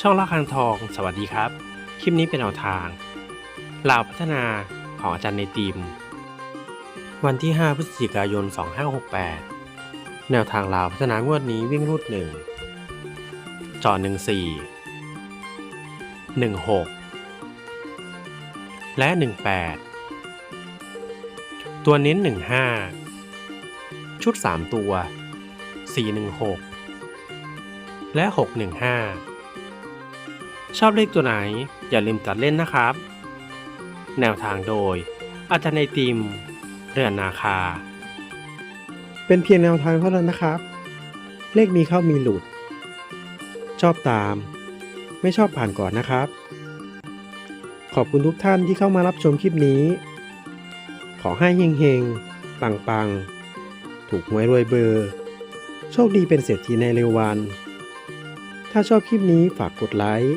ช่องละคังทอง สวัสดีครับ คลิปนี้เป็นแนวทางลาวพัฒนาของอาจารย์ในทีม วันที่ 5 พฤศจิกายน 2568 แนวทางลาวพัฒนางวดนี้วิ่งรูดหนึ่งจอ14 16 และ 18 ตัวเน้น 15 ชุด 3 ตัว 416 และ 615 ชอบเลขตัวไหน อย่าลืมตัดเล่นนะครับ แนวทางโดยอาจารย์ในติม เรือนนาคา เป็นเพียงแนวทางเท่านั้นนะครับ เลขมีเข้ามีหลุด ชอบตาม ไม่ชอบผ่านก่อนนะครับ ขอบคุณทุกท่านที่เข้ามารับชมคลิปนี้ ขอให้เฮงเฮงปังปังๆ ถูกหวยรวยเบอร์ โชคดีเป็นเศรษฐีในเร็ววันถ้าชอบคลิปนี้ฝากกดไลค์